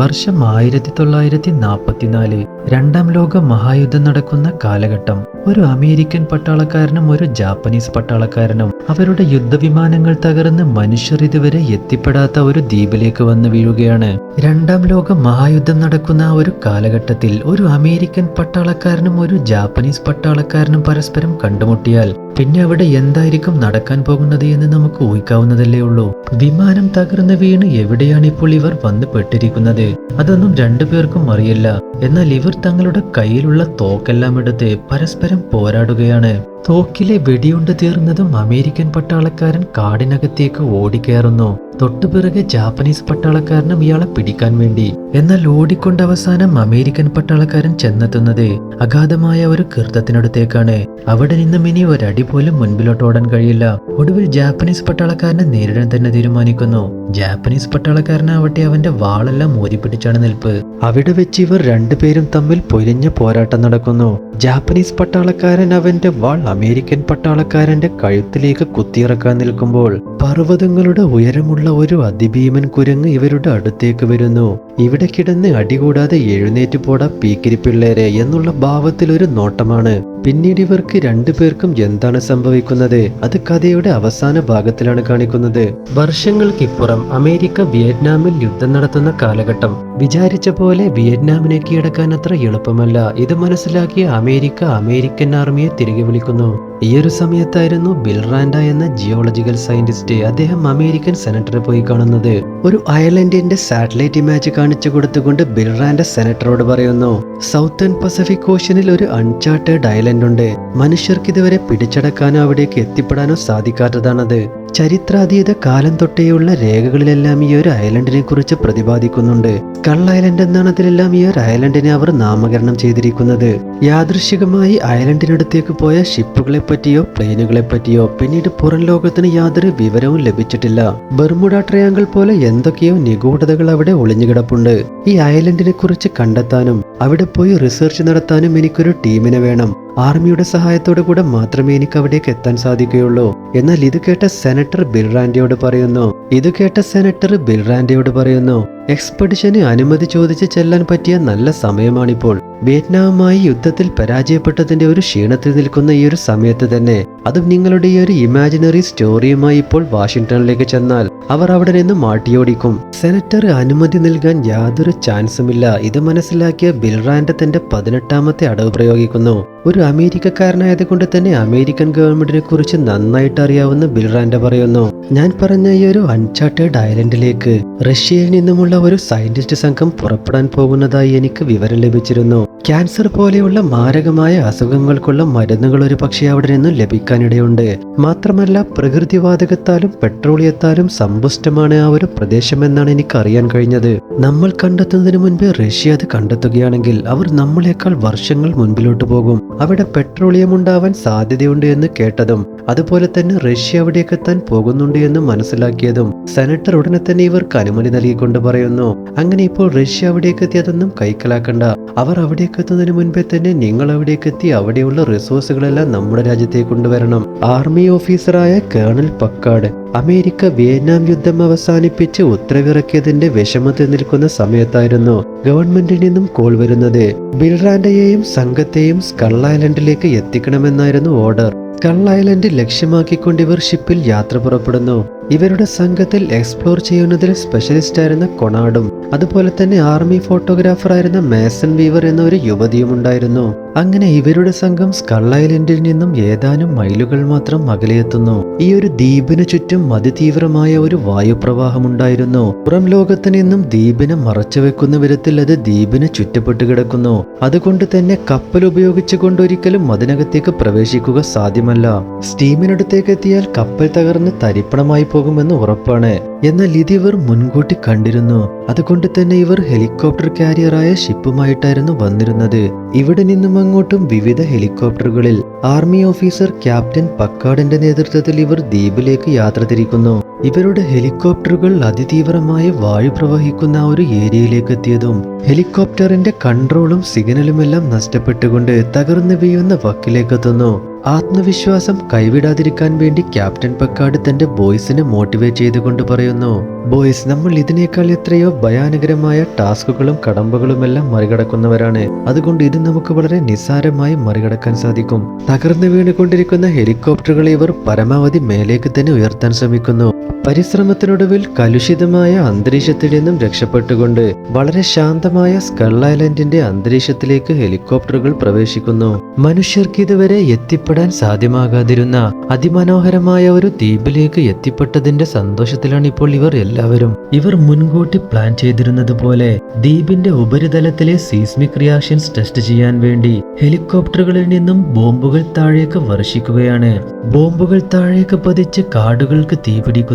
വർഷം ആയിരത്തി തൊള്ളായിരത്തി നാൽപ്പത്തിനാല് രണ്ടാം ലോക മഹായുദ്ധം നടക്കുന്ന കാലഘട്ടം. ഒരു അമേരിക്കൻ പട്ടാളക്കാരനും ഒരു ജാപ്പനീസ് പട്ടാളക്കാരനും അവരുടെ യുദ്ധവിമാനങ്ങൾ തകർന്ന് മനുഷ്യർ ഇതുവരെ എത്തിപ്പെടാത്ത ഒരു ദ്വീപിലേക്ക് വന്ന് വീഴുകയാണ്. രണ്ടാം ലോക മഹായുദ്ധം നടക്കുന്ന ഒരു കാലഘട്ടത്തിൽ ഒരു അമേരിക്കൻ പട്ടാളക്കാരനും ഒരു ജാപ്പനീസ് പട്ടാളക്കാരനും പരസ്പരം കണ്ടുമുട്ടിയാൽ പിന്നെ അവിടെ എന്തായിരിക്കും നടക്കാൻ പോകുന്നത് എന്ന് നമുക്ക് ഊഹിക്കാവുന്നതല്ലേ ഉള്ളൂ. വിമാനം തകർന്ന് വീണ് എവിടെയാണ് ഇപ്പോൾ ഇവർ വന്ന് പെട്ടിരിക്കുന്നത്? അതൊന്നും രണ്ടുപേർക്കും അറിയില്ല. എന്നാൽ ഇവർ തങ്ങളുടെ കയ്യിലുള്ള തോക്കെല്ലാം എടുത്ത് പരസ്പരം പോരാടുകയാണ്. തോക്കിലെ വെടിയുണ്ട് തീർന്നതും അമേരിക്കൻ പട്ടാളക്കാരൻ കാടിനകത്തേക്ക് ഓടിക്കയറുന്നു. തൊട്ടുപിറകെ ജാപ്പനീസ് പട്ടാളക്കാരനും ഇയാളെ പിടിക്കാൻ വേണ്ടി. എന്നാൽ ഓടിക്കൊണ്ട് അവസാനം അമേരിക്കൻ പട്ടാളക്കാരൻ ചെന്നെത്തുന്നത് അഗാധമായ ഒരു കീർത്തത്തിനടുത്തേക്കാണ്. അവിടെ നിന്നും ഇനി ഒരടി പോലും മുൻപിലോട്ട് ഓടാൻ കഴിയില്ല. ഒടുവിൽ ജാപ്പനീസ് പട്ടാളക്കാരനെ നേരിടാൻ തന്നെ തീരുമാനിക്കുന്നു. ജാപ്പനീസ് പട്ടാളക്കാരനാവട്ടെ അവന്റെ വാളെല്ലാം ഊരിപ്പിടിച്ചാണ് നിൽപ്പ്. അവിടെ വെച്ച് ഇവർ രണ്ടുപേരും തമ്മിൽ പൊരിഞ്ഞ പോരാട്ടം നടക്കുന്നു. ജാപ്പനീസ് പട്ടാളക്കാരൻ അവന്റെ വാൾ അമേരിക്കൻ പട്ടാളക്കാരന്റെ കഴുത്തിലേക്ക് കുത്തിയിറക്കാൻ നിൽക്കുമ്പോൾ പർവതങ്ങളുടെ ഉയരമുള്ള ഒരു അതിഭീമൻ കുരങ്ങ് ഇവരുടെ അടുത്തേക്ക് വരുന്നു. ഇവിടെ കിടന്ന് അടികൂടാതെ എഴുന്നേറ്റ് പോടാ പീക്കിരി പിള്ളേരെ എന്നുള്ള ഭാവത്തിൽ ഒരു നോട്ടമാണ്. പിന്നീട് ഇവർക്ക് രണ്ടുപേർക്കും എന്താണ് സംഭവിക്കുന്നത്? അത് കഥയുടെ അവസാന ഭാഗത്തിലാണ് കാണിക്കുന്നത്. വർഷങ്ങൾക്കിപ്പുറം അമേരിക്ക വിയറ്റ്നാമിൽ യുദ്ധം നടത്തുന്ന കാലഘട്ടം. വിചാരിച്ച പോലെ വിയറ്റ്നാമിനെ കീഴടക്കാൻ അത്ര എളുപ്പമല്ല. ഇത് മനസ്സിലാക്കിയ അമേരിക്ക അമേരിക്കൻ ആർമിയെ തിരികെ വിളിക്കുന്നു. ഈ ഒരു സമയത്തായിരുന്നു ബിൽറാൻഡ എന്ന ജിയോളജിക്കൽ സയന്റിസ്റ്റ് അദ്ദേഹം അമേരിക്കൻ സെനറ്ററെ പോയി കാണുന്നത്. ഒരു അയർലൻഡിന്റെ സാറ്റലൈറ്റ് ഇമേജ് കാണിച്ചു കൊടുത്തുകൊണ്ട് ബിൽറാൻഡ സെനറ്ററോട് പറയുന്നു സൗത്തേൺ പസഫിക് ഓഷ്യനിൽ ഒരു അൺചാർട്ടേഡ് ഐലൻഡ് ഉണ്ട് മനുഷ്യർക്ക് ഇതുവരെ പിടിച്ചടക്കാനോ അവിടേക്ക് എത്തിപ്പെടാനോ സാധിക്കാത്തതാണത്. ചരിത്രാതീത കാലം തൊട്ടേയുള്ള രേഖകളിലെല്ലാം ഈ ഒരു ഐലൻഡിനെ കുറിച്ച് പ്രതിപാദിക്കുന്നുണ്ട്. കള്ള ഐലൻഡ് എന്നാണ് അതിലെല്ലാം ഈ ഒരു ഐലൻഡിനെ അവർ നാമകരണം ചെയ്തിരിക്കുന്നത്. യാദൃശികമായി ഐലൻഡിനടുത്തേക്ക് പോയ ഷിപ്പുകളെ പറ്റിയോ പ്ലെയിനുകളെ പറ്റിയോ പിന്നീട് പുറം ലോകത്തിന് യാതൊരു വിവരവും ലഭിച്ചിട്ടില്ല. ബർമുഡ ട്രയാങ്കിൾ പോലെ എന്തൊക്കെയോ നിഗൂഢതകൾ അവിടെ ഒളിഞ്ഞുകിടപ്പുണ്ട്. ഈ ഐലൻഡിനെ കുറിച്ച് കണ്ടെത്താനും അവിടെ പോയി റിസർച്ച് നടത്താനും എനിക്കൊരു ടീമിനെ വേണം. ആർമിയുടെ സഹായത്തോടു കൂടെ മാത്രമേ എനിക്ക് അവിടേക്ക് എത്താൻ സാധിക്കുകയുള്ളൂ. എന്നാൽ ഇത് കേട്ട സെനറ്റർ ബിൽറാൻഡിയോട് പറയുന്നു ഇത് കേട്ട സെനറ്റർ ബിൽറാൻഡിയോട് പറയുന്നു എക്സ്പെഡിഷന് അനുമതി ചോദിച്ച് ചെല്ലാൻ പറ്റിയ നല്ല സമയമാണിപ്പോൾ. വിയറ്റ്നാമുമായി യുദ്ധത്തിൽ പരാജയപ്പെട്ടതിന്റെ ഒരു ക്ഷീണത്തിൽ നിൽക്കുന്ന ഈ ഒരു സമയത്ത് തന്നെ അതും നിങ്ങളുടെ ഈ ഒരു ഇമാജിനറി സ്റ്റോറിയുമായി ഇപ്പോൾ വാഷിംഗ്ടണിലേക്ക് ചെന്നാൽ അവർ അവിടെ നിന്ന് മാട്ടിയോടിക്കും. സെനറ്റർ അനുമതി നൽകാൻ യാതൊരു ചാൻസും ഇല്ല ഇത് മനസ്സിലാക്കിയ ബിൽറാൻഡ് തന്റെ പതിനെട്ടാമത്തെ അടവ് പ്രയോഗിക്കുന്നു. ഒരു അമേരിക്കക്കാരനായത് കൊണ്ട് തന്നെ അമേരിക്കൻ ഗവൺമെന്റിനെ കുറിച്ച് നന്നായിട്ട് അറിയാവുന്ന ബിൽറാൻഡ് പറയുന്നു ഞാൻ പറഞ്ഞ ഈ ഒരു അൺചാർട്ടേഡ് ഐലൻഡിലേക്ക് റഷ്യയിൽ നിന്നുമുള്ള ഒരു സയന്റിസ്റ്റ് സംഘം പുറപ്പെടാൻ പോകുന്നതായി എനിക്ക് വിവരം ലഭിച്ചിരുന്നു. ക്യാൻസർ പോലെയുള്ള മാരകമായ അസുഖങ്ങൾക്കുള്ള മരുന്നുകൾ ഒരു പക്ഷേ അവിടെ നിന്നും ലഭിക്കാനിടയുണ്ട്. മാത്രമല്ല പ്രകൃതിവാതകത്താലും പെട്രോളിയത്താലും സമ്പുഷ്ടമാണ് ആ ഒരു പ്രദേശമെന്നാണ് എനിക്ക് അറിയാൻ കഴിഞ്ഞത്. നമ്മൾ കണ്ടെത്തുന്നതിന് മുൻപ് റഷ്യ അത് കണ്ടെത്തുകയാണെങ്കിൽ അവർ നമ്മളെക്കാൾ വർഷങ്ങൾ മുൻപിലോട്ട് പോകും. അവിടെ പെട്രോളിയം ഉണ്ടാവാൻ സാധ്യതയുണ്ട് എന്ന് കേട്ടതും അതുപോലെ തന്നെ റഷ്യ അവിടേക്ക് എത്താൻ പോകുന്നുണ്ട് എന്ന് മനസ്സിലാക്കിയതും സെനറ്റർ ഉടനെ തന്നെ ഇവർക്ക് അനുമതി നൽകിക്കൊണ്ട് പറയുന്നു അങ്ങനെ ഇപ്പോൾ റഷ്യ അവിടേക്ക് എത്തിയതൊന്നും കൈക്കലാക്കണ്ട. അവർ അവിടേക്ക് എത്തുന്നതിന് മുൻപേ തന്നെ നിങ്ങൾ അവിടേക്ക് എത്തി അവിടെയുള്ള റിസോഴ്സുകളെല്ലാം നമ്മുടെ രാജ്യത്തേക്ക് കൊണ്ടുവരണം. ആർമി ഓഫീസറായ കേണൽ പക്കാട് അമേരിക്ക വിയറ്റ്നാം യുദ്ധം അവസാനിപ്പിച്ച് ഉത്തരവിറക്കിയതിന്റെ വിഷമത്തിൽ നിൽക്കുന്ന സമയത്തായിരുന്നു ഗവൺമെന്റിൽ നിന്നും കോൾ വരുന്നത്. ബിൽറാൻഡയെയും സംഘത്തെയും സ്കൾ ഐലൻഡിലേക്ക് എത്തിക്കണമെന്നായിരുന്നു ഓർഡർ സ്കൾ ഐലൻഡ് ലക്ഷ്യമാക്കിക്കൊണ്ട് ഇവർ ഷിപ്പിൽ യാത്ര പുറപ്പെടുന്നു. ഇവരുടെ സംഘത്തിൽ എക്സ്പ്ലോർ ചെയ്യുന്നതിൽ സ്പെഷ്യലിസ്റ്റ് ആയിരുന്ന കൊണാഡും അതുപോലെ തന്നെ ആർമി ഫോട്ടോഗ്രാഫർ ആയിരുന്ന മേസൺ വീവർ എന്ന ഒരു യുവതിയും ഉണ്ടായിരുന്നു. അങ്ങനെ ഇവരുടെ സംഘം സ്കൾ ഐലൻഡിൽ നിന്നും ഏതാനും മൈലുകൾ മാത്രം അകലെയെത്തുന്നു. ഈ ഒരു ദ്വീപിന് ചുറ്റും അതിതീവ്രമായ ഒരു വായുപ്രവാഹം ഉണ്ടായിരുന്നു. പുറം ലോകത്ത് നിന്നും ദ്വീപിനെ മറച്ചു വെക്കുന്ന വിധത്തിൽ അത് ദ്വീപിന് ചുറ്റപ്പെട്ട് കിടക്കുന്നു. അതുകൊണ്ട് തന്നെ കപ്പൽ ഉപയോഗിച്ചു കൊണ്ടൊരിക്കലും അതിനകത്തേക്ക് പ്രവേശിക്കുക സാധ്യമല്ല. സ്റ്റീമിനടുത്തേക്ക് എത്തിയാൽ കപ്പൽ തകർന്ന് തരിപ്പണമായി പോകുമെന്ന് ഉറപ്പാണ്. എന്നാൽ ഇതിവർ മുൻകൂട്ടി കണ്ടിരുന്നു. അതുകൊണ്ട് തന്നെ ഇവർ ഹെലികോപ്റ്റർ കാരിയറായ ഷിപ്പുമായിട്ടായിരുന്നു വന്നിരുന്നത്. ഇവിടെ നിന്നും അങ്ങോട്ടും വിവിധ ഹെലികോപ്റ്ററുകളിൽ ആർമി ഓഫീസർ ക്യാപ്റ്റൻ പക്കാടിന്റെ നേതൃത്വത്തിൽ ഇവർ ദ്വീപിലേക്ക് യാത്ര തിരിക്കുന്നു. ഇവരുടെ ഹെലികോപ്റ്ററുകൾ അതിതീവ്രമായ വായു പ്രവഹിക്കുന്ന ഒരു ഏരിയയിലേക്ക് എത്തിയതും ഹെലികോപ്റ്ററിന്റെ കൺട്രോളും സിഗ്നലുമെല്ലാം നഷ്ടപ്പെട്ടുകൊണ്ട് തകർന്നു വീഴുന്ന വക്കിലേക്ക് എത്തുന്നു ആത്മവിശ്വാസം കൈവിടാതിരിക്കാൻ വേണ്ടി ക്യാപ്റ്റൻ പക്കാട് തന്റെ ബോയ്സിനെ മോട്ടിവേറ്റ് ചെയ്തുകൊണ്ട് പറയുന്നു ബോയ്സ് നമ്മൾ ഇതിനേക്കാൾ എത്രയോ ഭയാനകരമായ ടാസ്കുകളും കടമ്പകളുമെല്ലാം മറികടക്കുന്നവരാണ്. അതുകൊണ്ട് ഇത് നമുക്ക് വളരെ നിസ്സാരമായി മറികടക്കാൻ സാധിക്കും. തകർന്നു വീണുകൊണ്ടിരിക്കുന്ന ഹെലികോപ്റ്ററുകളെ ഇവർ പരമാവധി മേലേക്ക് തന്നെ ഉയർത്താൻ ശ്രമിക്കുന്നു. പരിശ്രമത്തിനൊടുവിൽ കലുഷിതമായ അന്തരീക്ഷത്തിൽ നിന്നും രക്ഷപ്പെട്ടുകൊണ്ട് വളരെ ശാന്തമായ സ്കൾ ഐലൻഡിന്റെ അന്തരീക്ഷത്തിലേക്ക് ഹെലികോപ്റ്ററുകൾ പ്രവേശിക്കുന്നു. മനുഷ്യർക്ക് ഇതുവരെ എത്തിപ്പെടാൻ സാധ്യമാകാതിരുന്ന അതിമനോഹരമായ ഒരു ദ്വീപിലേക്ക് എത്തിപ്പെട്ടതിന്റെ സന്തോഷത്തിലാണ് ഇപ്പോൾ ഇവർ എല്ലാവരും. ഇവർ മുൻകൂട്ടി പ്ലാൻ ചെയ്തിരുന്നത് പോലെ ദ്വീപിന്റെ ഉപരിതലത്തിലെ സീസ്മിക് റിയാക്ഷൻസ് ടെസ്റ്റ് ചെയ്യാൻ വേണ്ടി ഹെലികോപ്റ്ററുകളിൽ നിന്നും ബോംബുകൾ താഴേക്ക് വർഷിക്കുകയാണ്. ബോംബുകൾ താഴേക്ക് പതിച്ച് കാടുകൾക്ക്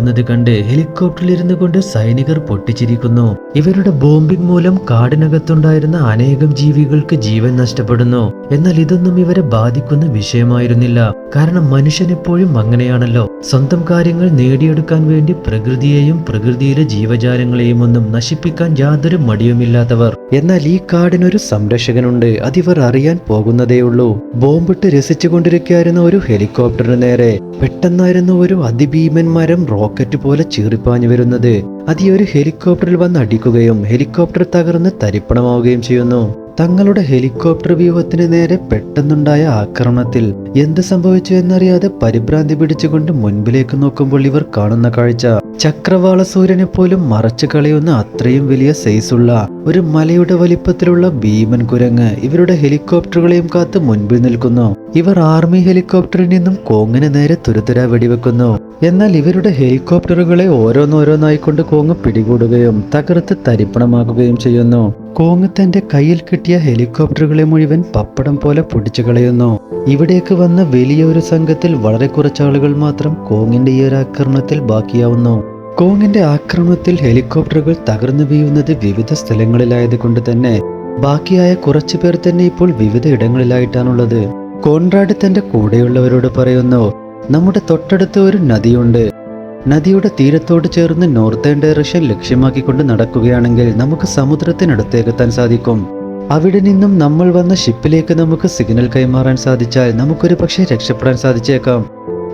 തീപിടിക്കുന്നത് കണ്ട് ഹെലികോപ്റ്ററിൽ ഇരുന്നു കൊണ്ട് സൈനികർ പൊട്ടിച്ചിരിക്കുന്നു. ഇവരുടെ ബോംബിംഗ് മൂലം കാടിനകത്തുണ്ടായിരുന്ന അനേകം ജീവികൾക്ക് ജീവൻ നഷ്ടപ്പെടുന്നു. എന്നാൽ ഇതൊന്നും ഇവരെ ബാധിക്കുന്ന വിഷയമായിരുന്നില്ല. കാരണം മനുഷ്യൻ എപ്പോഴും അങ്ങനെയാണല്ലോ. സ്വന്തം കാര്യങ്ങൾ നേടിയെടുക്കാൻ വേണ്ടി പ്രകൃതിയെയും പ്രകൃതിയിലെ ജീവജാലങ്ങളെയും ഒന്നും നശിപ്പിക്കാൻ യാതൊരു മടിയുമില്ലാത്തവർ. എന്നാൽ ഈ കാടിനൊരു സംരക്ഷകനുണ്ട്. അതിവർ അറിയാൻ പോകുന്നതേയുള്ളൂ. ബോംബിട്ട് രസിച്ചുകൊണ്ടിരിക്കുകയായിരുന്ന ഒരു ഹെലികോപ്റ്ററിന് നേരെ പെട്ടെന്നായിരുന്നു ഒരു അതിഭീമൻ മരം പോലെ ചീറിപ്പാഞ്ഞു വരുന്നത്. അത് ഈ ഒരു ഹെലികോപ്റ്ററിൽ വന്ന് അടിക്കുകയും ഹെലികോപ്റ്റർ തകർന്ന് തരിപ്പണമാവുകയും ചെയ്യുന്നു. തങ്ങളുടെ ഹെലികോപ്റ്റർ വ്യൂഹത്തിന് നേരെ പെട്ടെന്നുണ്ടായ ആക്രമണത്തിൽ എന്ത് സംഭവിച്ചു എന്നറിയാതെ പരിഭ്രാന്തി പിടിച്ചുകൊണ്ട് മുൻപിലേക്ക് നോക്കുമ്പോൾ ഇവർ കാണുന്ന കാഴ്ച. ചക്രവാള സൂര്യനെ പോലും മറച്ചു കളയുന്ന അത്രയും വലിയ സൈസുള്ള ഒരു മലയുടെ വലിപ്പത്തിലുള്ള ഭീമൻ കുരങ്ങ് ഇവരുടെ ഹെലികോപ്റ്ററുകളെയും കാത്ത് മുൻപിൽ നിൽക്കുന്നു. ഇവർ ആർമി ഹെലികോപ്റ്ററിൽ നിന്നും കോങ്ങിന് നേരെ തുരുതുര വെടിവെക്കുന്നു. എന്നാൽ ഇവരുടെ ഹെലികോപ്റ്ററുകളെ ഓരോന്നോരോന്നായിക്കൊണ്ട് കോങ് പിടികൂടുകയും തകർത്ത് തരിപ്പണമാക്കുകയും ചെയ്യുന്നു. കോങ് തന്റെ കയ്യിൽ കിട്ടിയ ഹെലികോപ്റ്ററുകളെ മുഴുവൻ പപ്പടം പോലെ പൊടിച്ചു കളയുന്നു. ഇവിടേക്ക് വന്ന വലിയൊരു സംഘത്തിൽ വളരെ കുറച്ചാളുകൾ മാത്രം കോങ്ങിന്റെ ഈ ഒരു ആക്രമണത്തിൽ ബാക്കിയാവുന്നു. കോങ്ങിന്റെ ആക്രമണത്തിൽ ഹെലികോപ്റ്ററുകൾ തകർന്നു വീഴുന്നത് വിവിധ സ്ഥലങ്ങളിലായതുകൊണ്ട് തന്നെ ബാക്കിയായ കുറച്ചു പേർ തന്നെ ഇപ്പോൾ വിവിധ ഇടങ്ങളിലായിട്ടാണുള്ളത്. കോൺറാഡ് തന്റെ കൂടെയുള്ളവരോട് പറയുന്നു നമ്മുടെ തൊട്ടടുത്ത് ഒരു നദിയുണ്ട്. നദിയുടെ തീരത്തോട് ചേർന്ന് നോർത്തേൺ ഡയറക്ഷൻ ലക്ഷ്യമാക്കിക്കൊണ്ട് നടക്കുകയാണെങ്കിൽ നമുക്ക് സമുദ്രത്തിനടുത്തേക്ക് എത്താൻ സാധിക്കും. അവിടെ നിന്നും നമ്മൾ വന്ന ഷിപ്പിലേക്ക് നമുക്ക് സിഗ്നൽ കൈമാറാൻ സാധിച്ചാൽ നമുക്കൊരു പക്ഷേ രക്ഷപ്പെടാൻ സാധിച്ചേക്കാം.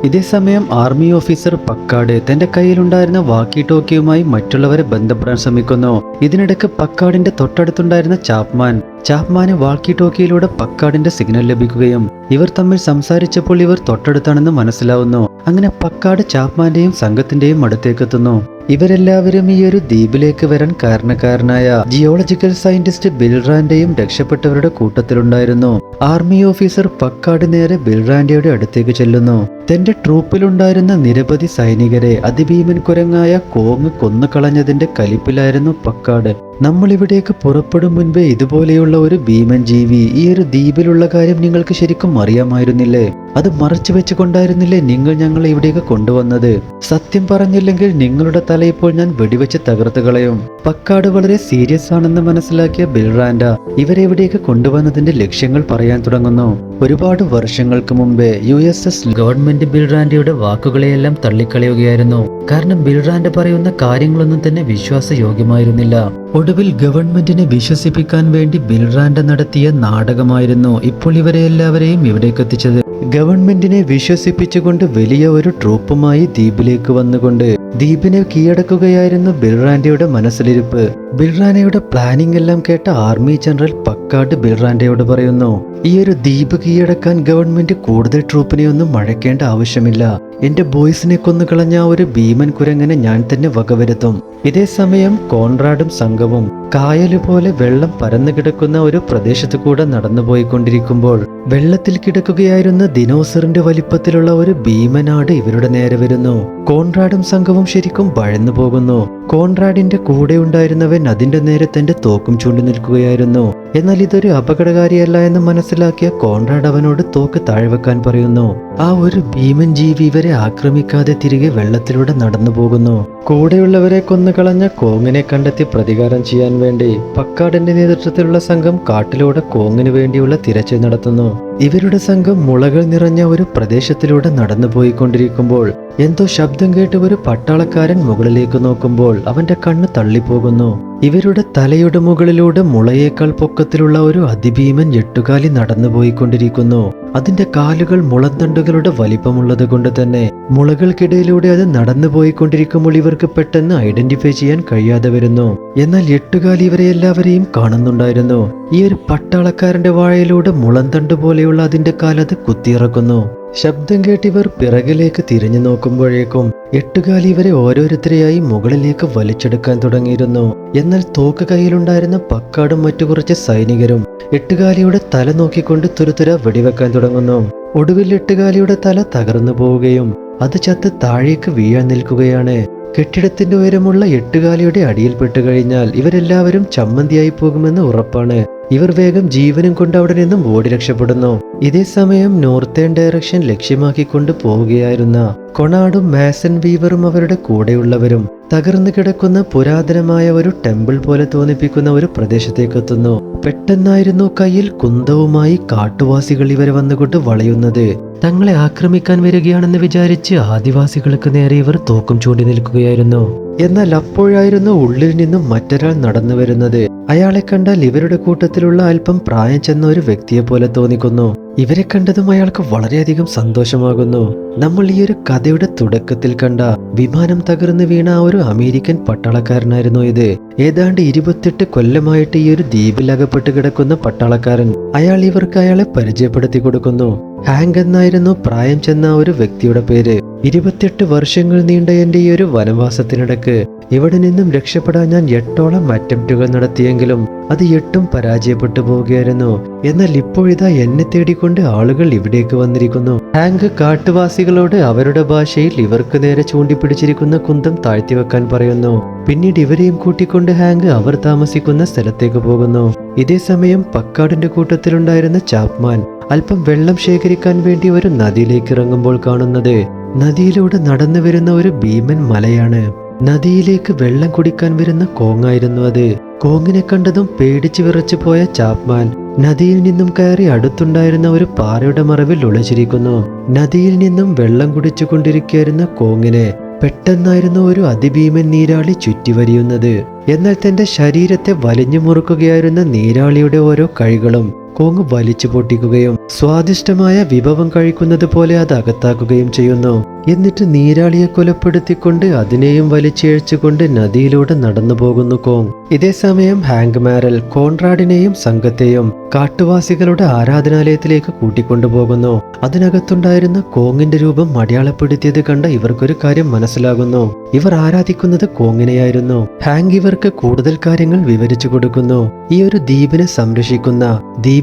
ഇതേ സമയം ആർമി ഓഫീസർ പക്കാട് തന്റെ കയ്യിലുണ്ടായിരുന്ന വാക്കി ടോക്കിയുമായി മറ്റുള്ളവരെ ബന്ധപ്പെടാൻ ശ്രമിക്കുന്നു. ഇതിനിടയ്ക്ക് പക്കാടിന്റെ തൊട്ടടുത്തുണ്ടായിരുന്ന ചാപ്മാൻ ചാപ്മാന് വാക്കി ടോക്കിയിലൂടെ പക്കാടിന്റെ സിഗ്നൽ ലഭിക്കുകയും ഇവർ തമ്മിൽ സംസാരിച്ചപ്പോൾ ഇവർ തൊട്ടടുത്താണെന്ന് മനസ്സിലാവുന്നു. അങ്ങനെ പക്കാട് ചാപ്മാന്റെയും സംഘത്തിന്റെയും അടുത്തേക്ക് എത്തുന്നു ഇവരെല്ലാവരും ഈ ഒരു ദ്വീപിലേക്ക് വരാൻ കാരണക്കാരനായ ജിയോളജിക്കൽ സയന്റിസ്റ്റ് ബിൽറാന്റെയും രക്ഷപ്പെട്ടവരുടെ കൂട്ടത്തിലുണ്ടായിരുന്നു. ആർമി ഓഫീസർ പക്കാട് നേരെ ബിൽറാന്റയുടെ അടുത്തേക്ക് ചെല്ലുന്നു. തന്റെ ട്രൂപ്പിലുണ്ടായിരുന്ന നിരവധി സൈനികരെ അതിഭീമൻ കുരങ്ങായ കോങ് കൊന്നുകളഞ്ഞതിന്റെ കലിപ്പിലായിരുന്നു പക്കാട്. നമ്മൾ ഇവിടേക്ക് പുറപ്പെടും മുൻപേ ഇതുപോലെയുള്ള ഒരു ഭീമൻ ജീവി ഈ ഒരു ദ്വീപിലുള്ള കാര്യം നിങ്ങൾക്ക് ശരിക്കും അറിയാമായിരുന്നില്ലേ? അത് മറച്ചു വെച്ചുകൊണ്ടായിരുന്നില്ലേ നിങ്ങൾ ഞങ്ങളെ ഇവിടേക്ക് കൊണ്ടുവന്നത്? സത്യം പറഞ്ഞില്ലെങ്കിൽ നിങ്ങളുടെ തല ഇപ്പോൾ ഞാൻ വെടിവെച്ച് തകർത്ത് കളയും. പക്കാട് വളരെ സീരിയസ് ആണെന്ന് മനസ്സിലാക്കിയ ബിൽറാൻഡ ഇവരെ ഇവിടേക്ക് കൊണ്ടുവന്നതിന്റെ ലക്ഷ്യങ്ങൾ പറയാൻ തുടങ്ങുന്നു. ഒരുപാട് വർഷങ്ങൾക്ക് മുമ്പേ യു എസ് എസ് ഗവൺമെന്റ് ബിൽറാൻഡയുടെ വാക്കുകളെയെല്ലാം തള്ളിക്കളയുകയായിരുന്നു. കാരണം ബിൽറാൻഡ് പറയുന്ന കാര്യങ്ങളൊന്നും തന്നെ വിശ്വാസയോഗ്യമായിരുന്നില്ല. ഒടുവിൽ ഗവൺമെന്റിനെ വിശ്വസിപ്പിക്കാൻ വേണ്ടി ബിൽറാൻഡ് നടത്തിയ നാടകമായിരുന്നു ഇപ്പോൾ ഇവരെ എല്ലാവരെയും ഇവിടേക്ക് എത്തിച്ചത്. ഗവൺമെന്റിനെ വിശ്വസിപ്പിച്ചുകൊണ്ട് വലിയ ഒരു ട്രൂപ്പുമായി ദ്വീപിലേക്ക് വന്നുകൊണ്ട് ദ്വീപിനെ കീഴടക്കുകയായിരുന്നു ബിൽറാൻഡയുടെ മനസ്സിലിരിപ്പ്. ബിൽറാനയുടെ പ്ലാനിംഗ് എല്ലാം കേട്ട ആർമി ജനറൽ പക്കാട്ട് ബിൽറാൻഡയോട് പറയുന്നു ഈ ഒരു ദ്വീപ് കീഴടക്കാൻ ഗവൺമെന്റ് കൂടുതൽ ട്രൂപ്പിനെ ഒന്നും മഴക്കേണ്ട ആവശ്യമില്ല. എന്റെ ബോയ്സിനെ കൊന്നു കളഞ്ഞ ഒരു ഭീമൻ കുരങ്ങനെ ഞാൻ തന്നെ വകവരുത്തും. ഇതേ സമയം കോൺറാഡും സംഘവും കായൽ പോലെ വെള്ളം പരന്നു കിടക്കുന്ന ഒരു പ്രദേശത്ത് കൂടെ നടന്നുപോയിക്കൊണ്ടിരിക്കുമ്പോൾ വെള്ളത്തിൽ കിടക്കുകയായിരുന്ന ദിനോസറിന്റെ വലിപ്പത്തിലുള്ള ഒരു ഭീമനാട് ഇവരുടെ നേരെ വരുന്നു. കോൺറാഡും സംഘവും ശരിക്കും ഭയന്നു പോകുന്നു. കോൺറാഡിന്റെ കൂടെ ഉണ്ടായിരുന്നവൻ അതിന്റെ നേരെ തന്റെ തോക്കും ചൂണ്ടി നിൽക്കുകയായിരുന്നു. എന്നാൽ ഇതൊരു അപകടകാരിയല്ല എന്ന് മനസ്സിലാക്കിയ കോൺറാഡ് അവനോട് തോക്ക് താഴ്വെക്കാൻ പറയുന്നു. ആ ഒരു ഭീമൻ ജീവി ഇവരെ ആക്രമിക്കാതെ തിരികെ വെള്ളത്തിലൂടെ നടന്നു പോകുന്നു. കൂടെയുള്ളവരെ കൊന്നുകളഞ്ഞ കോങ്ങിനെ കണ്ടെത്തി പ്രതികാരം ചെയ്യാൻ വേണ്ടി പക്കാടിന്റെ നേതൃത്വത്തിലുള്ള സംഘം കാട്ടിലൂടെ കോങ്ങിനു വേണ്ടിയുള്ള തിരച്ചിൽ നടത്തുന്നു. ഇവരുടെ സംഘം മുളകൾ നിറഞ്ഞ ഒരു പ്രദേശത്തിലൂടെ നടന്നു പോയിക്കൊണ്ടിരിക്കുമ്പോൾ എന്തോ ശബ്ദം കേട്ട് ഒരു പട്ടാളക്കാരൻ മുകളിലേക്ക് നോക്കുമ്പോൾ അവന്റെ കണ്ണ് തള്ളിപ്പോകുന്നു. ഇവരുടെ തലയുടെ മുകളിലൂടെ മുളയേക്കാൾ പൊക്കത്തിലുള്ള ഒരു അതിഭീമൻ എട്ടുകാലി നടന്നു പോയിക്കൊണ്ടിരിക്കുന്നു അതിന്റെ കാലുകൾ മുളത്തണ്ടുകളുടെ വലിപ്പമുള്ളത് കൊണ്ട് തന്നെ മുളകൾക്കിടയിലൂടെ അത് നടന്നു പോയിക്കൊണ്ടിരിക്കുമ്പോൾ ഇവർക്ക് പെട്ടെന്ന് ഐഡന്റിഫൈ ചെയ്യാൻ കഴിയാതെ വരുന്നു. എന്നാൽ എട്ടുകാലി ഇവരെ എല്ലാവരെയും കാണുന്നുണ്ടായിരുന്നു. ഈ ഒരു പട്ടാളക്കാരന്റെ വാഴയിലൂടെ മുളന്തണ്ട് പോലെയുള്ള അതിന്റെ കാലത് കുത്തിയിറക്കുന്നു. ശബ്ദം കേട്ടിവർ പിറകിലേക്ക് തിരിഞ്ഞു നോക്കുമ്പോഴേക്കും എട്ടുകാലി ഇവരെ ഓരോരുത്തരെയായി മുകളിലേക്ക് വലിച്ചെടുക്കാൻ തുടങ്ങിയിരുന്നു. എന്നാൽ തോക്ക് കയ്യിലുണ്ടായിരുന്ന പക്കാടും മറ്റു കുറച്ച് സൈനികരും എട്ടുകാലിയുടെ തല നോക്കിക്കൊണ്ട് തുരുതുര വെടിവെക്കാൻ തുടങ്ങുന്നു. ഒടുവിൽ എട്ടുകാലിയുടെ തല തകർന്നു പോവുകയും അത് ചത്ത് താഴേക്ക് വീഴാൻ നിൽക്കുകയാണ്. കെട്ടിടത്തിന്റെ ഉയരമുള്ള എട്ടുകാലിയുടെ അടിയിൽപ്പെട്ടു കഴിഞ്ഞാൽ ഇവരെല്ലാവരും ചമ്മന്തിയായി പോകുമെന്ന് ഉറപ്പാണ്. ഇവർ വേഗം ജീവനും കൊണ്ട് അവിടെ നിന്നും ഓടി രക്ഷപ്പെടുന്നു. ഇതേ സമയം നോർത്തേൺ ഡയറക്ഷൻ ലക്ഷ്യമാക്കിക്കൊണ്ട് പോവുകയായിരുന്ന കൊണാടും മാസൻ വീവറും അവരുടെ കൂടെയുള്ളവരും തകർന്നു കിടക്കുന്ന പുരാതനമായ ഒരു ടെമ്പിൾ പോലെ തോന്നിപ്പിക്കുന്ന ഒരു പ്രദേശത്തേക്ക് എത്തുന്നു പെട്ടെന്നായിരുന്നു കയ്യിൽ കുന്തവുമായി കാട്ടുവാസികൾ ഇവരെ വന്നുകൊണ്ട് വളയുന്നത്. തങ്ങളെ ആക്രമിക്കാൻ വരികയാണെന്ന് വിചാരിച്ച് ആദിവാസികൾക്ക് നേരെ ഇവർ തോക്കും ചൂണ്ടി നിൽക്കുകയായിരുന്നു. എന്നാൽ അപ്പോഴായിരുന്നു ഉള്ളിൽ നിന്നും മറ്റൊരാൾ നടന്നു വരുന്നത്. അയാളെ കണ്ടാൽ ഇവരുടെ കൂട്ടത്തിലുള്ള അല്പം പ്രായം ചെന്ന ഒരു വ്യക്തിയെ പോലെ തോന്നിക്കുന്നു. ഇവരെ കണ്ടതും അയാൾക്ക് വളരെയധികം സന്തോഷമാകുന്നു. നമ്മൾ ഈ ഒരു കഥയുടെ തുടക്കത്തിൽ കണ്ട വിമാനം തകർന്നു വീണ ആ ഒരു അമേരിക്കൻ പട്ടാളക്കാരനായിരുന്നു ഇത്. ഏതാണ്ട് ഇരുപത്തെട്ട് കൊല്ലമായിട്ട് ഈ ഒരു ദ്വീപിൽ അകപ്പെട്ട് കിടക്കുന്ന പട്ടാളക്കാരൻ. അയാൾ ഇവർക്ക് അയാളെ പരിചയപ്പെടുത്തി കൊടുക്കുന്നു. ഹാങ്ക് എന്നായിരുന്നു പ്രായം ചെന്ന ഒരു വ്യക്തിയുടെ പേര്. ഇരുപത്തിയെട്ട് വർഷങ്ങൾ നീണ്ട എന്റെ ഈ ഒരു വനവാസത്തിനിടക്ക് ഇവിടെ നിന്നും രക്ഷപ്പെടാൻ ഞാൻ എട്ടോളം അറ്റംപ്റ്റുകൾ നടത്തിയെങ്കിലും അത് എട്ടും പരാജയപ്പെട്ടു പോവുകയായിരുന്നു എന്നാൽ ഇപ്പോഴിതാ എന്നെ തേടിക്കൊണ്ട് ആളുകൾ ഇവിടേക്ക് വന്നിരിക്കുന്നു. ഹാങ്ക് കാട്ടുവാസികളോട് അവരുടെ ഭാഷയിൽ ഇവർക്ക് നേരെ ചൂണ്ടിപ്പിടിച്ചിരിക്കുന്ന കുന്തം താഴ്ത്തിവെക്കാൻ പറയുന്നു. പിന്നീട് ഇവരെയും കൂട്ടിക്കൊണ്ട് ഹാങ്ക് അവർ താമസിക്കുന്ന സ്ഥലത്തേക്ക് പോകുന്നു. ഇതേ സമയം പക്കാടിന്റെ കൂട്ടത്തിലുണ്ടായിരുന്ന ചാപ്മാൻ അല്പം വെള്ളം ശേഖരിക്കാൻ വേണ്ടി ഒരു നദിയിലേക്ക് ഇറങ്ങുമ്പോൾ കാണുന്നത്. നദിയിലൂടെ നടന്നു വരുന്ന ഒരു ഭീമൻ മലയാണ്. നദിയിലേക്ക് വെള്ളം കുടിക്കാൻ വരുന്ന കോങ്ങായിരുന്നു അത്. കോങ്ങിനെ കണ്ടതും പേടിച്ചു വിറച്ചു പോയ ചാപ്മാൻ നദിയിൽ നിന്നും കയറി അടുത്തുണ്ടായിരുന്ന ഒരു പാറയുടെ മറവിൽ ഒളിച്ചിരിക്കുന്നു നദിയിൽ നിന്നും വെള്ളം കുടിച്ചു കൊണ്ടിരിക്കുകയായിരുന്ന കോങ്ങിനെ പെട്ടെന്നായിരുന്നു ഒരു അതിഭീമൻ നീരാളി ചുറ്റിവരിയുന്നത്. എന്നാൽ തന്റെ ശരീരത്തെ വലിഞ്ഞു മുറുക്കുകയായിരുന്ന നീരാളിയുടെ ഓരോ കഴികളും കോങ് വലിച്ചു പൊട്ടിക്കുകയും സ്വാദിഷ്ടമായ വിഭവം കഴിക്കുന്നത് പോലെ അത് അകത്താക്കുകയും ചെയ്യുന്നു. എന്നിട്ട് നീരാളിയെ കൊലപ്പെടുത്തിക്കൊണ്ട് അതിനെയും വലിച്ചിഴച്ചുകൊണ്ട് നദിയിലൂടെ നടന്നു പോകുന്നു കോങ് ഇതേ സമയം ഹാങ്ക് മാരൽ കോൺറാഡിനെയും സംഘത്തെയും കാട്ടുവാസികളുടെ ആരാധനാലയത്തിലേക്ക് കൂട്ടിക്കൊണ്ടുപോകുന്നു അതിനകത്തുണ്ടായിരുന്ന കോങ്ങിന്റെ രൂപം അടയാളപ്പെടുത്തിയത് കണ്ട ഇവർക്കൊരു കാര്യം മനസ്സിലാകുന്നു. ഇവർ ആരാധിക്കുന്നത് കോങ്ങിനെയായിരുന്നു. ഹാങ്ക് ഇവർക്ക് കൂടുതൽ കാര്യങ്ങൾ വിവരിച്ചു കൊടുക്കുന്നു. ഈ ഒരു ദ്വീപിനെ സംരക്ഷിക്കുന്ന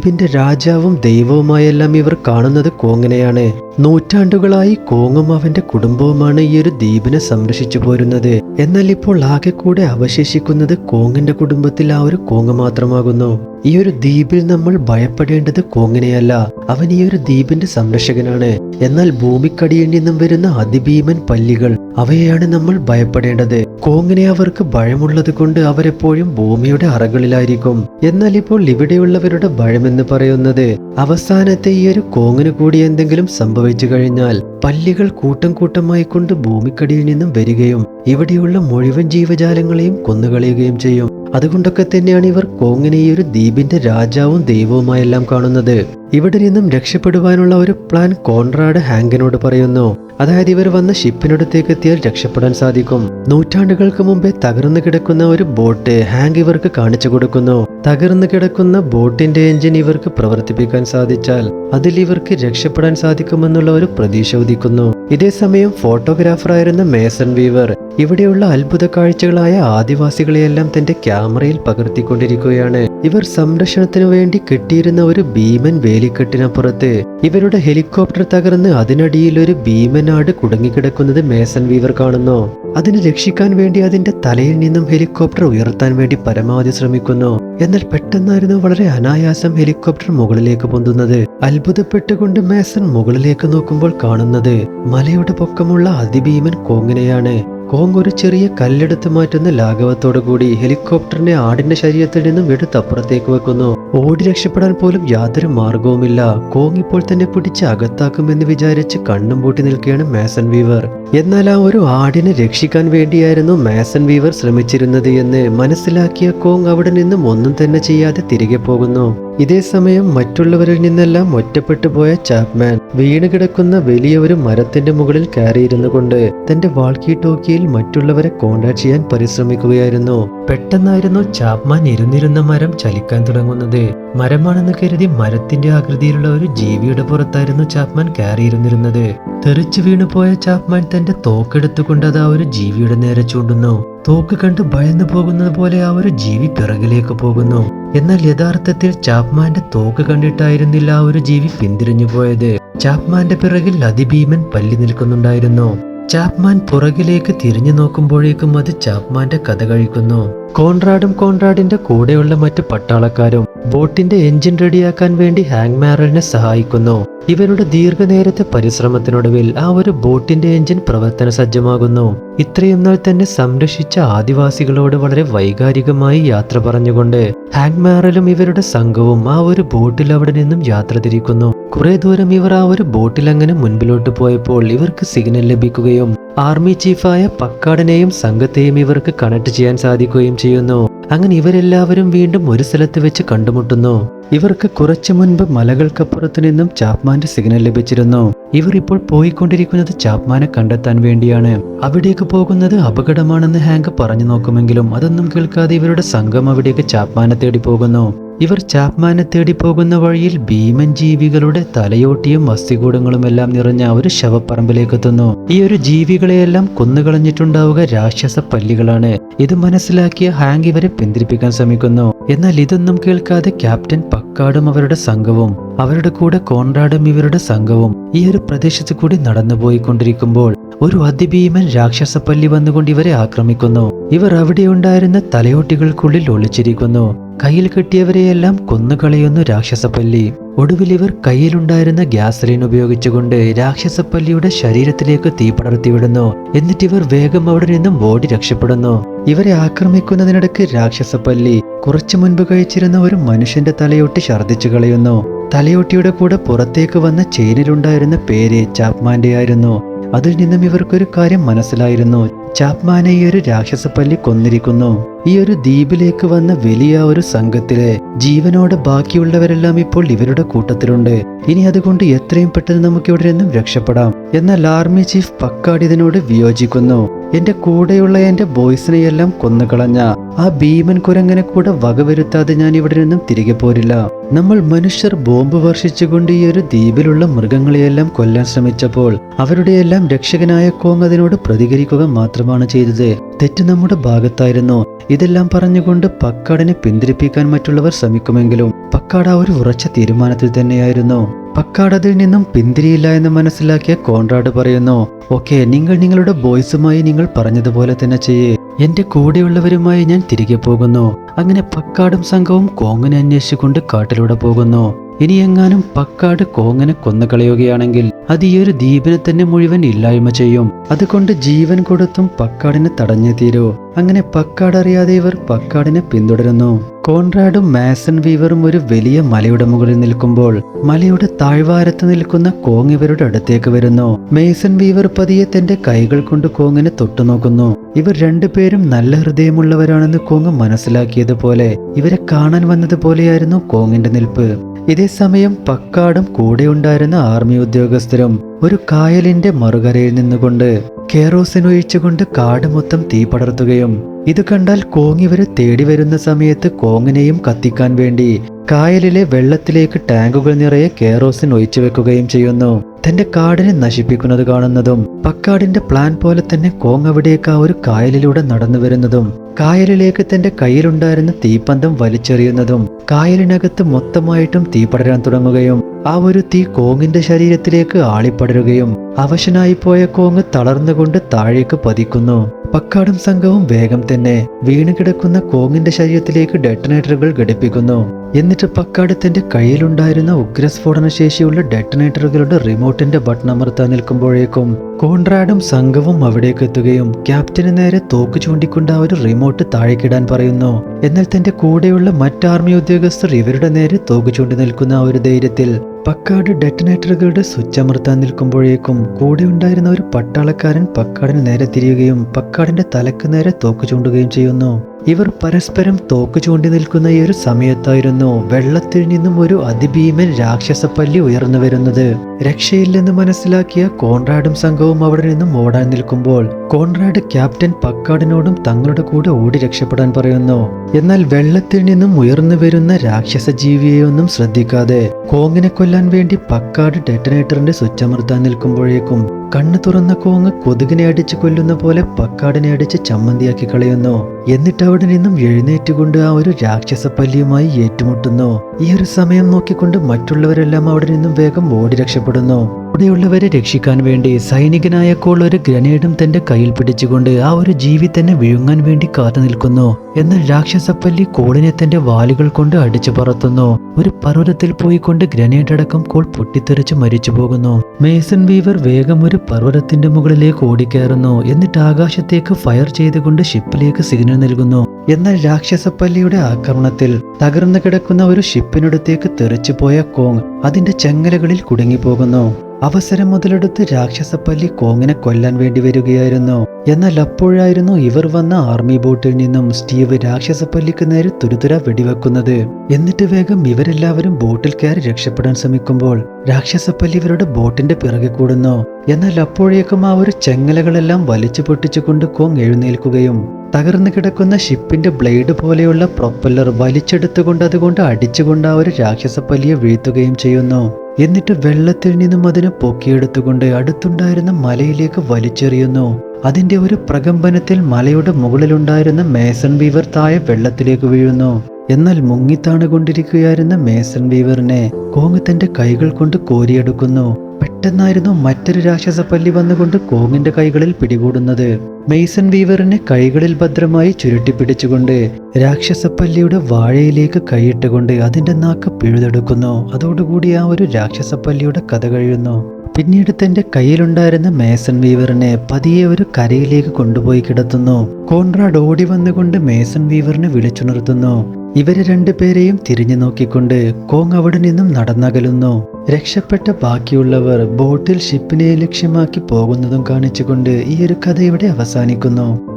ദ്വീപിന്റെ രാജാവും ദൈവവുമായെല്ലാം ഇവർ കാണുന്നത് കോങ്ങനെയാണ്. നൂറ്റാണ്ടുകളായി കോങ്ങും അവന്റെ കുടുംബവുമാണ് ഈ ഒരു ദ്വീപിനെ സംരക്ഷിച്ചു പോരുന്നത്. എന്നാൽ ഇപ്പോൾ ആകെ കൂടെ അവശേഷിക്കുന്നത് കോങ്ങിന്റെ കുടുംബത്തിൽ ആ ഒരു കോങ്ങ് മാത്രമാകുന്നു. ഈ ഒരു ദ്വീപിൽ നമ്മൾ ഭയപ്പെടേണ്ടത് കോങ്ങിനെയല്ല. അവൻ ഈ ഒരു ദ്വീപിന്റെ സംരക്ഷകനാണ്. എന്നാൽ ഭൂമിക്കടിയിൽ നിന്നും വരുന്ന അതിഭീമൻ പല്ലികൾ അവയെയാണ് നമ്മൾ ഭയപ്പെടേണ്ടത്. കോങ്ങിനെ അവർക്ക് ഭയമുള്ളത് കൊണ്ട് അവരെപ്പോഴും ഭൂമിയുടെ അറകളിലായിരിക്കും. എന്നാൽ ഇപ്പോൾ ഇവിടെയുള്ളവരുടെ ഭയമെന്ന് പറയുന്നത് അവസാനത്തെ ഈ ഒരു കോങ്ങിന് കൂടി എന്തെങ്കിലും സംഭവിച്ചു കഴിഞ്ഞാൽ പല്ലികൾ കൂട്ടം കൂട്ടമായി കൊണ്ട് ഭൂമിക്കടിയിൽ നിന്നും വരികയും ഇവിടെയുള്ള മുഴുവൻ ജീവജാലങ്ങളെയും കൊന്നുകളയുകയും ചെയ്യും. അതുകൊണ്ടൊക്കെ തന്നെയാണ് ഇവർ കോങ്ങിനെ ഈ ഒരു ദ്വീപിന്റെ രാജാവും ദൈവവുമായെല്ലാം കാണുന്നത്. ഇവിടെ നിന്നും രക്ഷപ്പെടുവാനുള്ള ഒരു പ്ലാൻ കോൺറാഡ് ഹാങ്കിനോട് പറയുന്നു. അതായത് ഇവർ വന്ന ഷിപ്പിനടുത്തേക്ക് എത്തിയാൽ രക്ഷപ്പെടാൻ സാധിക്കും. നൂറ്റാണ്ടുകൾക്ക് മുമ്പേ തകർന്നു കിടക്കുന്ന ഒരു ബോട്ട് ഹാങ്ക് ഇവർക്ക് കാണിച്ചു കൊടുക്കുന്നു. തകർന്നു കിടക്കുന്ന ബോട്ടിന്റെ എഞ്ചിൻ ഇവർക്ക് പ്രവർത്തിപ്പിക്കാൻ സാധിച്ചാൽ അതിൽ ഇവർക്ക് രക്ഷപ്പെടാൻ സാധിക്കുമെന്നുള്ള ഒരു പ്രതീക്ഷ ഇതേ സമയം ഫോട്ടോഗ്രാഫറായിരുന്ന മേസൺ വീവർ ഇവിടെയുള്ള അത്ഭുത കാഴ്ചകളായ ആദിവാസികളെയെല്ലാം തന്റെ ക്യാമറയിൽ പകർത്തിക്കൊണ്ടിരിക്കുകയാണ്. ഇവർ സംരക്ഷണത്തിനു വേണ്ടി കെട്ടിയിരുന്ന ഒരു ഭീമൻ വേലിക്കെട്ടിനപ്പുറത്ത് ഇവരുടെ ഹെലികോപ്റ്റർ തകർന്ന് അതിനടിയിൽ ഒരു ഭീമനാട് കുടുങ്ങിക്കിടക്കുന്നത് മേസൺ വീവർ കാണുന്നു. അതിനെ രക്ഷിക്കാൻ വേണ്ടി അതിന്റെ തലയിൽ നിന്നും ഹെലികോപ്റ്റർ ഉയർത്താൻ വേണ്ടി പരമാവധി ശ്രമിക്കുന്നു. എന്നാൽ പെട്ടെന്നായിരുന്നു വളരെ അനായാസം ഹെലികോപ്റ്റർ മുകളിലേക്ക് പൊന്തുന്നത്. അത്ഭുതപ്പെട്ടുകൊണ്ട് മേസൺ മുകളിലേക്ക് നോക്കുമ്പോൾ കാണുന്നത് മലയുടെ പൊക്കമുള്ള അതിഭീമൻ കോങ്ങിനെയാണ്. കോങ് ഒരു ചെറിയ കല്ലെടുത്ത് മാറ്റുന്ന ലാഘവത്തോടു കൂടി ഹെലികോപ്റ്ററിനെ ആടിന്റെ ശരീരത്തിൽ നിന്നും എടുത്ത് അപ്പുറത്തേക്ക് വെക്കുന്നു. ഓടി രക്ഷപ്പെടാൻ പോലും യാതൊരു മാർഗവുമില്ല. കോങ് ഇപ്പോൾ തന്നെ പിടിച്ച് അകത്താക്കുമെന്ന് വിചാരിച്ച് കണ്ണും പൂട്ടി നിൽക്കുകയാണ് മാസൺ വീവർ. എന്നാൽ ആ ഒരു ആടിനെ രക്ഷിക്കാൻ വേണ്ടിയായിരുന്നു മാസൺ വീവർ ശ്രമിച്ചിരുന്നത് എന്ന് മനസ്സിലാക്കിയ കോങ് അവിടെ നിന്നും ഒന്നും തന്നെ ചെയ്യാതെ തിരികെ പോകുന്നു. ഇതേ സമയം മറ്റുള്ളവരിൽ നിന്നെല്ലാം ഒറ്റപ്പെട്ടു പോയ ചാപ്മാൻ വീണ് കിടക്കുന്ന വലിയ ഒരു മരത്തിന്റെ മുകളിൽ കയറിയിരുന്നു കൊണ്ട് തന്റെ വാൾക്കി ടോക്കിയിൽ മറ്റുള്ളവരെ കോണ്ടാക്ട് ചെയ്യാൻ പരിശ്രമിക്കുകയായിരുന്നു. പെട്ടെന്നായിരുന്നു ചാപ്മാൻ ഇരുന്നിരുന്ന മരം ചലിക്കാൻ തുടങ്ങുന്നത്. മരമാണെന്ന് കരുതി മരത്തിന്റെ ആകൃതിയിലുള്ള ഒരു ജീവിയുടെ പുറത്തായിരുന്നു ചാപ്മാൻ കയറിയിരുന്നിരുന്നത്. തെറിച്ചു വീണുപോയ ചാപ്മാൻ തന്റെ തോക്കെടുത്തുകൊണ്ട് അത് ആ ഒരു ജീവിയുടെ നേരെ ചൂണ്ടുന്നു. തോക്ക് കണ്ട് ഭയന്നു പോകുന്നത് പോലെ ആ ഒരു ജീവി പിറകിലേക്ക് പോകുന്നു. എന്നാൽ യഥാർത്ഥത്തിൽ ചാപ്മാന്റെ തോക്ക് കണ്ടിട്ടായിരുന്നില്ല ആ ഒരു ജീവി പിന്തിരിഞ്ഞു പോയത്. ചാപ്മാന്റെ പിറകിൽ അതിഭീമൻ പല്ലി നിൽക്കുന്നുണ്ടായിരുന്നു. ചാപ്മാൻ പുറകിലേക്ക് തിരിഞ്ഞു നോക്കുമ്പോഴേക്കും അത് ചാപ്മാന്റെ കഥ കഴിക്കുന്നു. കോൺറാഡും കോൺറാഡിന്റെ കൂടെയുള്ള മറ്റ് പട്ടാളക്കാരും ബോട്ടിന്റെ എഞ്ചിൻ റെഡിയാക്കാൻ വേണ്ടി ഹാങ് മാരലിനെ സഹായിക്കുന്നു. ഇവരുടെ ദീർഘനേരത്തെ പരിശ്രമത്തിനൊടുവിൽ ആ ഒരു ബോട്ടിന്റെ എഞ്ചിൻ പ്രവർത്തന സജ്ജമാകുന്നു. ഇത്രയും നാൾ തന്നെ സംരക്ഷിച്ച ആദിവാസികളോട് വളരെ വൈകാരികമായി യാത്ര പറഞ്ഞുകൊണ്ട് ഹാങ് മാരലും ഇവരുടെ സംഘവും ആ ഒരു ബോട്ടിൽ അവിടെ നിന്നും യാത്ര തിരിക്കുന്നു. കുറെ ദൂരം ഇവർ ആ ഒരു ബോട്ടിൽ അങ്ങനെ മുൻപിലോട്ട് പോയപ്പോൾ ഇവർക്ക് സിഗ്നൽ ലഭിക്കുകയും ആർമി ചീഫായ പക്കാടനെയും സംഘത്തെയും ഇവർക്ക് കണക്ട് ചെയ്യാൻ സാധിക്കുകയും ചെയ്യുന്നു. അങ്ങനെ ഇവരെല്ലാവരും വീണ്ടും ഒരു സ്ഥലത്ത് വെച്ച് കണ്ടുമുട്ടുന്നു. ഇവർക്ക് കുറച്ചു മുൻപ് മലകൾക്കപ്പുറത്തു നിന്നും ചാപ്മാന്റെ സിഗ്നൽ ലഭിച്ചിരുന്നു. ഇവർ ഇപ്പോൾ പോയിക്കൊണ്ടിരിക്കുന്നത് ചാപ്മാനെ കണ്ടെത്താൻ വേണ്ടിയാണ്. അവിടേക്ക് പോകുന്നത് അപകടമാണെന്ന് ഹാങ്ക് പറഞ്ഞു നോക്കുമെങ്കിലും അതൊന്നും കേൾക്കാതെ ഇവരുടെ സംഘം അവിടേക്ക് ചാപ്മാനെ തേടി പോകുന്നു. ഇവർ ചാപ്മാനെ തേടി പോകുന്ന വഴിയിൽ ഭീമൻ ജീവികളുടെ തലയോട്ടിയും അസ്ഥികൂടങ്ങളുമെല്ലാം നിറഞ്ഞ ഒരു ശവപ്പറമ്പിലേക്ക് എത്തുന്നു ഈ ഒരു ജീവികളെയെല്ലാം കൊന്നുകളഞ്ഞിട്ടുണ്ടാവുക രാക്ഷസ പല്ലികളാണ്. ഇത് മനസ്സിലാക്കിയ ഹാങ് ഇവരെ പിന്തിരിപ്പിക്കാൻ ശ്രമിക്കുന്നു. എന്നാൽ ഇതൊന്നും കേൾക്കാതെ ക്യാപ്റ്റൻ പക്കാടും അവരുടെ സംഘവും അവരുടെ കൂടെ കോൺറാഡും ഇവരുടെ സംഘവും ഈ ഒരു പ്രദേശത്ത് കൂടി നടന്നുപോയിക്കൊണ്ടിരിക്കുമ്പോൾ ഒരു അതിഭീമൻ രാക്ഷസപ്പല്ലി വന്നുകൊണ്ട് ഇവരെ ആക്രമിക്കുന്നു. ഇവർ അവിടെ ഉണ്ടായിരുന്ന തലയോട്ടികൾക്കുള്ളിൽ ഒളിച്ചിരിക്കുന്നു. കയ്യിൽ കിട്ടിയവരെയെല്ലാം കൊന്നുകളയുന്നു രാക്ഷസപ്പല്ലി. ഒടുവിൽ ഇവർ കയ്യിലുണ്ടായിരുന്ന ഗ്യാസലിൻ ഉപയോഗിച്ചുകൊണ്ട് രാക്ഷസപ്പല്ലിയുടെ ശരീരത്തിലേക്ക് തീ പടർത്തിവിടുന്നു. എന്നിട്ട് ഇവർ വേഗം അവിടെ നിന്നും ഓടി രക്ഷപ്പെടുന്നു. ഇവരെ ആക്രമിക്കുന്നതിനിടയ്ക്ക് രാക്ഷസപ്പല്ലി കുറച്ചു മുൻപ് കഴിച്ചിരുന്ന ഒരു മനുഷ്യന്റെ തലയൊട്ടി ഛർദ്ദിച്ചു കളയുന്നു. തലയൊട്ടിയുടെ കൂടെ പുറത്തേക്ക് വന്ന ചെയിനിലുണ്ടായിരുന്ന പേര് ചാപ്മാന്റെ ആയിരുന്നു അതിൽ നിന്നും ഇവർക്കൊരു കാര്യം മനസ്സിലായിരുന്നു. ചാപ്മാനെ ഈ ഒരു രാക്ഷസപ്പല്ലി കൊന്നിരിക്കുന്നു. ഈ ഒരു ദ്വീപിലേക്ക് വന്ന വലിയ ഒരു സംഘത്തിലെ ജീവനോടെ ബാക്കിയുള്ളവരെല്ലാം ഇപ്പോൾ ഇവരുടെ കൂട്ടത്തിലുണ്ട്. ഇനി അതുകൊണ്ട് എത്രയും പെട്ടെന്ന് നമുക്ക് ഇവിടെ നിന്നും രക്ഷപ്പെടാം. എന്നാൽ ആർമി ചീഫ് പക്കാട് ഇതിനോട് വിയോജിക്കുന്നു. എന്റെ കൂടെയുള്ള എന്റെ ബോയ്സിനെയെല്ലാം കൊന്നുകളഞ്ഞ ആ ഭീമൻ കുരങ്ങനെ കൂടെ വകവരുത്താതെ ഞാൻ ഇവിടെ നിന്നും തിരികെ പോരില്ല. നമ്മൾ മനുഷ്യർ ബോംബ് വർഷിച്ചുകൊണ്ട് ഈ ഒരു ദ്വീപിലുള്ള മൃഗങ്ങളെയെല്ലാം കൊല്ലാൻ ശ്രമിച്ചപ്പോൾ അവരുടെയെല്ലാം രക്ഷകനായ കോങ് അതിനോട് പ്രതികരിക്കുക മാത്രമാണ് ചെയ്തത്. തെറ്റ് നമ്മുടെ ഭാഗത്തായിരുന്നു? ഇതെല്ലാം പറഞ്ഞുകൊണ്ട് പക്കാടിനെ പിന്തിരിപ്പിക്കാൻ മറ്റുള്ളവർ ശ്രമിക്കുമെങ്കിലും പക്കാട് ഒരു ഉറച്ച തീരുമാനത്തിൽ തന്നെയായിരുന്നു. പക്കാട് അതിൽ നിന്നും പിന്തിരിയില്ല എന്ന് മനസ്സിലാക്കിയ കോൺറാഡ് പറയുന്നു ഓക്കെ നിങ്ങൾ നിങ്ങളുടെ ബോയ്സുമായി നിങ്ങൾ പറഞ്ഞതുപോലെ തന്നെ ചെയ്യേ. എന്റെ കൂടെയുള്ളവരുമായി ഞാൻ തിരികെ പോകുന്നു. അങ്ങനെ പക്കാടും സംഘവും കോങ്ങിനെ അന്വേഷിച്ചുകൊണ്ട് കാട്ടിലൂടെ പോകുന്നു. ഇനി എങ്ങാനും പക്കാട് കോങ്ങനെ കൊന്നുകളയുകയാണെങ്കിൽ അത് ഈ ഒരു ദ്വീപിനെ തന്നെ മുഴുവൻ ഇല്ലായ്മ ചെയ്യും. അതുകൊണ്ട് ജീവൻ കൊടുത്തും പക്കാടിനെ തടഞ്ഞു തീരൂ. അങ്ങനെ പക്കാട് അറിയാതെ ഇവർ പക്കാടിനെ പിന്തുടരുന്നു. കോൺറാഡും മാസൺ വീവറും ഒരു വലിയ മലയുടെ മുകളിൽ നിൽക്കുമ്പോൾ മലയുടെ താഴ്വാരത്ത് നിൽക്കുന്ന കോങ് ഇവരുടെ അടുത്തേക്ക് വരുന്നു. മേസൺ വീവർ പതിയെ തന്റെ കൈകൾ കൊണ്ട് കോങ്ങിനെ തൊട്ടുനോക്കുന്നു ഇവർ രണ്ടുപേരും നല്ല ഹൃദയമുള്ളവരാണെന്ന് കോങ് മനസ്സിലാക്കിയതുപോലെ ഇവരെ കാണാൻ വന്നതുപോലെയായിരുന്നു കോങ്ങിന്റെ നിൽപ്പ്. ഇതേ സമയം പക്കാടും കൂടെയുണ്ടായിരുന്ന ആർമി ഉദ്യോഗസ്ഥരും ഒരു കായലിന്റെ മറുകരയിൽ നിന്നുകൊണ്ട് കേറോസിൻ ഒഴിച്ചുകൊണ്ട് കാട് മൊത്തം തീ പടർത്തുകയും ഇത് കണ്ടാൽ കോങ്ങിവരെ തേടി വരുന്ന സമയത്ത് കോങ്ങിനെയും കത്തിക്കാൻ വേണ്ടി കായലിലെ വെള്ളത്തിലേക്ക് ടാങ്കുകൾ നിറയെ കേറോസിൻ ഒഴിച്ചു വെക്കുകയും ചെയ്യുന്നു. തന്റെ കാടിനെ നശിപ്പിക്കുന്നത് കാണുന്നതും പക്കാടിന്റെ പ്ലാൻ പോലെ തന്നെ കോങ് അവിടേക്ക് ആ ഒരു കായലിലൂടെ നടന്നു വരുന്നതും കായലിലേക്ക് തന്റെ കയ്യിലുണ്ടായിരുന്ന തീപ്പന്തം വലിച്ചെറിയുന്നതും കായലിനകത്ത് മൊത്തമായിട്ടും തീ പടരാൻ തുടങ്ങുകയും ആ ഒരു തീ കോങ്ങിന്റെ ശരീരത്തിലേക്ക് ആളിപ്പടരുകയും അവശനായി പോയ കോങ് തളർന്നുകൊണ്ട് താഴേക്ക് പതിക്കുന്നു. പക്കാടും സംഘവും വേഗം തന്നെ വീണ് കിടക്കുന്ന കോങ്ങിന്റെ ശരീരത്തിലേക്ക് ഡെറ്റനേറ്ററുകൾ ഘടിപ്പിക്കുന്നു. എന്നിട്ട് പക്കാട് തന്റെ കയ്യിലുണ്ടായിരുന്ന ഉഗ്രസ്ഫോടന ശേഷിയുള്ള ഡെറ്റനേറ്ററുകളുടെ റിമോട്ടിന്റെ ബട്ടൺ അമർത്താൻ നിൽക്കുമ്പോഴേക്കും കോൺറാഡും സംഘവും അവിടേക്ക് എത്തുകയും ക്യാപ്റ്റന് നേരെ തോക്ക് ചൂണ്ടിക്കൊണ്ട് ആ ഒരു റിമോട്ട് താഴേക്കിടാൻ പറയുന്നു. എന്നാൽ തന്റെ കൂടെയുള്ള മറ്റാർമി ഉദ്യോഗസ്ഥർ ഇവരുടെ നേരെ തോക്ക് ചൂണ്ടി നിൽക്കുന്ന ആ ഒരു ധൈര്യത്തിൽ പക്കാട് ഡെറ്റനേറ്ററുകളുടെ സ്വിച്ച് അമർത്താൻ നിൽക്കുമ്പോഴേക്കും കൂടെ ഉണ്ടായിരുന്ന ഒരു പട്ടാളക്കാരൻ പക്കാടിന് നേരെ തിരിയുകയും പക്കാടിന്റെ തലക്ക് നേരെ തോക്ക് ചൂണ്ടുകയും ചെയ്യുന്നു. ഇവർ പരസ്പരം തോക്ക് ചൂണ്ടി നിൽക്കുന്ന ഈ ഒരു സമയത്തായിരുന്നു വെള്ളത്തിൽ നിന്നും ഒരു അതിഭീമൻ രാക്ഷസപ്പല്ലി ഉയർന്നു വരുന്നത്. രക്ഷയില്ലെന്ന് മനസ്സിലാക്കിയ കോൺറാഡും സംഘവും അവിടെ നിന്നും ഓടാൻ നിൽക്കുമ്പോൾ കോൺറാഡ് ക്യാപ്റ്റൻ പക്കാടിനോടും തങ്ങളുടെ കൂടെ ഓടി രക്ഷപ്പെടാൻ പറയുന്നു. എന്നാൽ വെള്ളത്തിൽ നിന്നും ഉയർന്നു വരുന്ന രാക്ഷസ ജീവിയെയൊന്നും ശ്രദ്ധിക്കാതെ കോങ്ങിനെ കൊല്ലാൻ വേണ്ടി പക്കാട് ഡെറ്റനേറ്ററിന്റെ സ്വിച്ച് അമർത്താൻ നിൽക്കുമ്പോഴേക്കും കണ്ണു തുറന്ന കോങ്ങ് കൊതുകിനെ അടിച്ച് കൊല്ലുന്ന പോലെ പക്കാടിനെ അടിച്ച് ചമ്മന്തിയാക്കി കളയുന്നു. എന്നിട്ട് അവിടെ നിന്നും എഴുന്നേറ്റുകൊണ്ട് ആ ഒരു രാക്ഷസപ്പല്ലിയുമായി ഏറ്റുമുട്ടുന്നു. ഈ ഒരു സമയം നോക്കിക്കൊണ്ട് മറ്റുള്ളവരെല്ലാം അവിടെ നിന്നും വേഗം ഓടി രക്ഷപ്പെടുന്നു. അവിടെയുള്ളവരെ രക്ഷിക്കാൻ വേണ്ടി സൈനികനായ കോൾ ഒരു ഗ്രനേഡും തന്റെ കയ്യിൽ പിടിച്ചുകൊണ്ട് ആ ഒരു ജീവി തന്നെ വിഴുങ്ങാൻ വേണ്ടി കാത്തു നിൽക്കുന്നു. എന്നാൽ രാക്ഷസപ്പല്ലി കോളിനെ തന്റെ വാലുകൾ കൊണ്ട് അടിച്ചു പറത്തുന്നു. ഒരു പർവതത്തിൽ പോയിക്കൊണ്ട് ഗ്രനേഡ് അടക്കം കോൾ പൊട്ടിത്തെറിച്ച് മരിച്ചു പോകുന്നു. മേസൺ വീവർ വേഗം ഒരു പർവതത്തിന്റെ മുകളിലേക്ക് ഓടിക്കയറുന്നു. എന്നിട്ട് ആകാശത്തേക്ക് ഫയർ ചെയ്തുകൊണ്ട് ഷിപ്പിലേക്ക് സിഗ്നൽ നൽകുന്നു. എന്നാൽ രാക്ഷസപ്പല്ലിയുടെ ആക്രമണത്തിൽ തകർന്നു കിടക്കുന്ന ഒരു ഷിപ്പിനടുത്തേക്ക് തെറിച്ചു പോയ കോങ് അതിന്റെ ചെങ്ങലകളിൽ കുടുങ്ങിപ്പോകുന്നു. അവസരം മുതലെടുത്ത് രാക്ഷസപ്പല്ലി കോങ്ങിനെ കൊല്ലാൻ വേണ്ടി വരികയായിരുന്നു. എന്നാൽ അപ്പോഴായിരുന്നു ഇവർ വന്ന ആർമി ബോട്ടിൽ നിന്നും സ്റ്റീവ് രാക്ഷസപ്പല്ലിക്ക് നേരെ തുരുതുര വെടിവെക്കുന്നത്. എന്നിട്ട് വേഗം ഇവരെല്ലാവരും ബോട്ടിൽ കയറി രക്ഷപ്പെടാൻ ശ്രമിക്കുമ്പോൾ രാക്ഷസപ്പല്ലി ഇവരുടെ ബോട്ടിന്റെ പിറകെ കൂടുന്നു. എന്നാൽ അപ്പോഴേക്കും ആ ഒരു ചെങ്ങലകളെല്ലാം വലിച്ചു പൊട്ടിച്ചുകൊണ്ട് കോങ് എഴുന്നേൽക്കുകയും തകർന്നു കിടക്കുന്ന ഷിപ്പിന്റെ ബ്ലേഡ് പോലെയുള്ള പ്രൊപ്പല്ലർ വലിച്ചെടുത്തുകൊണ്ട് അതുകൊണ്ട് അടിച്ചുകൊണ്ട് ആ ഒരു രാക്ഷസപ്പല്ലിയെ വീഴ്ത്തുകയും ചെയ്യുന്നു. എന്നിട്ട് വെള്ളത്തിൽ നിന്നും അതിനെ പൊക്കിയെടുത്തുകൊണ്ട് അടുത്തുണ്ടായിരുന്ന മലയിലേക്ക് വലിച്ചെറിയുന്നു. അതിന്റെ ഒരു പ്രകമ്പനത്തിൽ മലയുടെ മുകളിലുണ്ടായിരുന്ന മേസൺ വീവർ താഴെ വെള്ളത്തിലേക്ക് വീഴുന്നു. എന്നാൽ മുങ്ങിത്താണുകൊണ്ടിരിക്കുകയായിരുന്ന മേസൺ വീവറിനെ കോങ് തന്റെ കൈകൾ കൊണ്ട് കോരിയെടുക്കുന്നു. പെട്ടെന്നായിരുന്നു മറ്റൊരു രാക്ഷസപ്പല്ലി വന്നുകൊണ്ട് കോങ്ങിന്റെ കൈകളിൽ പിടികൂടുന്നത്. മെയ്സൺ വീവറിനെ കൈകളിൽ ഭദ്രമായി ചുരുട്ടിപ്പിടിച്ചുകൊണ്ട് രാക്ഷസപ്പല്ലിയുടെ വാഴയിലേക്ക് കൈയിട്ടുകൊണ്ട് അതിന്റെ നാക്ക് പിഴുതെടുക്കുന്നു. അതോടുകൂടി ആ ഒരു രാക്ഷസപ്പല്ലിയുടെ കഥ കഴിയുന്നു. പിന്നീട് തന്റെ കയ്യിലുണ്ടായിരുന്ന മേസൺ വീവറിനെ പതിയെ ഒരു കരയിലേക്ക് കൊണ്ടുപോയി കിടത്തുന്നു. കോൺറാഡ് ഓടി വന്നുകൊണ്ട് മേസൺ വീവറിനെ വിളിച്ചുണർത്തുന്നു. ഇവരെ രണ്ടുപേരെയും തിരിഞ്ഞു നോക്കിക്കൊണ്ട് കോങ് അവിടെ നിന്നും നടന്നകലുന്നു. രക്ഷപ്പെട്ട ബാക്കിയുള്ളവർ ബോട്ടിൽ ഷിപ്പിനെ ലക്ഷ്യമാക്കി പോകുന്നതും കാണിച്ചുകൊണ്ട് ഈ ഒരു കഥ ഇവിടെ അവസാനിക്കുന്നു.